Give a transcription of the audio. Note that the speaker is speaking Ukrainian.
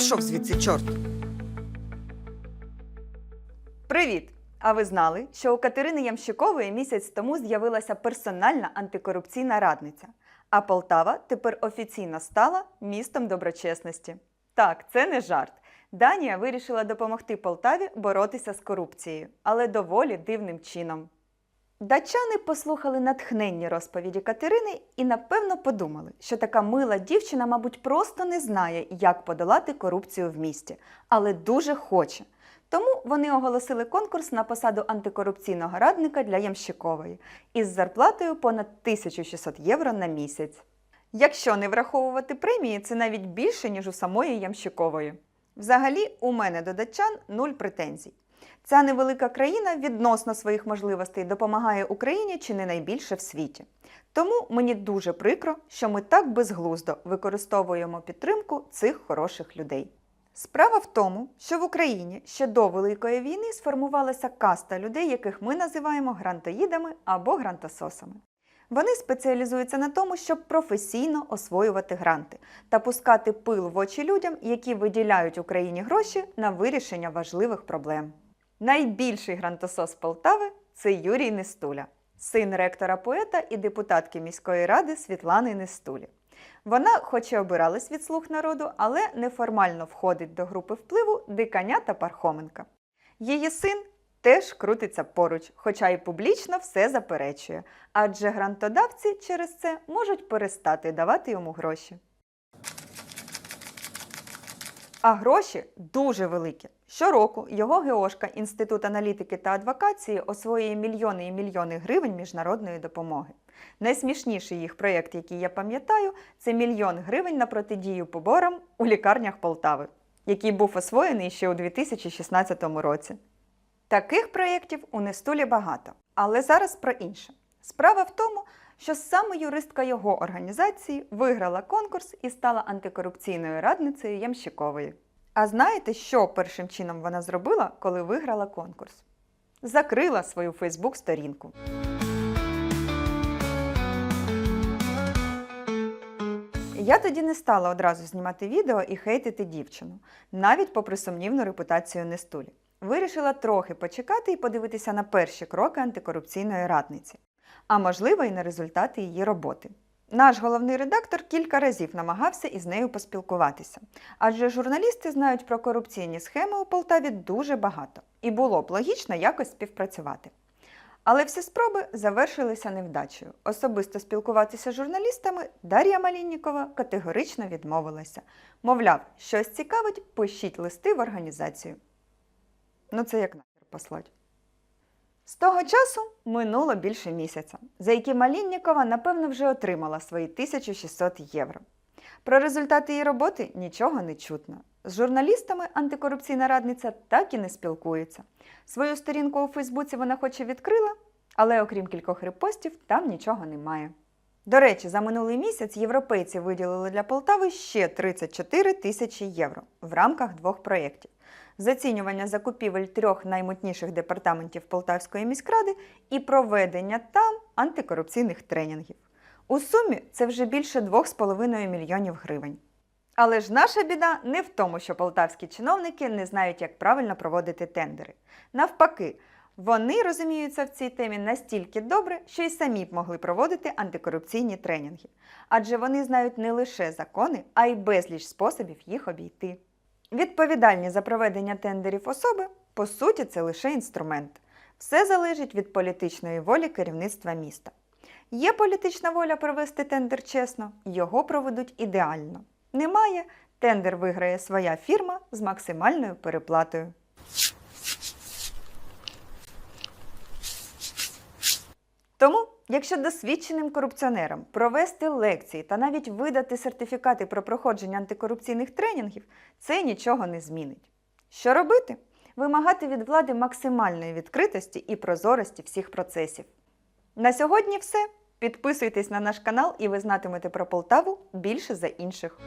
звідси чорт. Привіт! А ви знали, що у Катерини Ямщикової місяць тому з'явилася персональна антикорупційна радниця, а Полтава тепер офіційно стала містом доброчесності. Так, це не жарт. Данія вирішила допомогти Полтаві боротися з корупцією, але доволі дивним чином. Датчани послухали натхненні розповіді Катерини і напевно подумали, що така мила дівчина, мабуть, просто не знає, як подолати корупцію в місті, але дуже хоче. Тому вони оголосили конкурс на посаду антикорупційного радника для Ямщикової із зарплатою понад 1600 євро на місяць. Якщо не враховувати премії, це навіть більше, ніж у самої Ямщикової. Взагалі, у мене до датчан нуль претензій. Ця невелика країна відносно своїх можливостей допомагає Україні чи не найбільше в світі. Тому мені дуже прикро, що ми так безглуздо використовуємо підтримку цих хороших людей. Справа в тому, що в Україні ще до Великої війни сформувалася каста людей, яких ми називаємо грантоїдами або грантососами. Вони спеціалізуються на тому, щоб професійно освоювати гранти та пускати пил в очі людям, які виділяють Україні гроші на вирішення важливих проблем. Найбільший грантосос Полтави це Юрій Нестуля, син ректора поета і депутатки міської ради Світлани Нестулі. Вона, хоч і обиралась від слуг народу, але неформально входить до групи впливу Диканя та Пархоменка. Її син теж крутиться поруч, хоча й публічно все заперечує, адже грантодавці через це можуть перестати давати йому гроші. А гроші дуже великі. Щороку його ГЕОшка Інститут аналітики та адвокації освоює мільйони і мільйони гривень міжнародної допомоги. Найсмішніший їх проєкт, який я пам'ятаю, це мільйон гривень на протидію поборам у лікарнях Полтави, який був освоєний ще у 2016 році. Таких проєктів у Нестулі багато, але зараз про інше. Справа в тому, що саме юристка його організації виграла конкурс і стала антикорупційною радницею Ямщикової. А знаєте, що першим чином вона зробила, коли виграла конкурс? Закрила свою Фейсбук-сторінку. Я тоді не стала одразу знімати відео і хейтити дівчину, навіть попри сумнівну репутацію Нестулі. Вирішила трохи почекати і подивитися на перші кроки антикорупційної радниці, а можливо, і на результати її роботи. Наш головний редактор кілька разів намагався із нею поспілкуватися, адже журналісти знають про корупційні схеми у Полтаві дуже багато, і було б логічно якось співпрацювати. Але всі спроби завершилися невдачею. Особисто спілкуватися з журналістами Дар'я Маліннікова категорично відмовилася. Мовляв, щось цікавить, пишіть листи в організацію. Ну це як нахер послать. З того часу минуло більше місяця, за які Маліннікова, напевно, вже отримала свої 1600 євро. Про результати її роботи нічого не чутно. З журналістами антикорупційна радниця так і не спілкується. Свою сторінку у Фейсбуці вона хоч і відкрила, але окрім кількох репостів, там нічого немає. До речі, за минулий місяць європейці виділили для Полтави ще 34 тисячі євро в рамках двох проєктів зацінювання закупівель трьох наймутніших департаментів Полтавської міськради і проведення там антикорупційних тренінгів. У сумі це вже більше 2,5 мільйонів гривень. Але ж наша біда не в тому, що полтавські чиновники не знають, як правильно проводити тендери. Навпаки, вони розуміються в цій темі настільки добре, що й самі б могли проводити антикорупційні тренінги. Адже вони знають не лише закони, а й безліч способів їх обійти. Відповідальні за проведення тендерів особи, по суті, це лише інструмент. Все залежить від політичної волі керівництва міста. Є політична воля провести тендер чесно, його проведуть ідеально. Немає, тендер виграє своя фірма з максимальною переплатою. Тому, якщо досвідченим корупціонерам провести лекції та навіть видати сертифікати про проходження антикорупційних тренінгів, це нічого не змінить. Що робити? Вимагати від влади максимальної відкритості і прозорості всіх процесів. На сьогодні все. Підписуйтесь на наш канал, і ви знатимете про Полтаву більше за інших.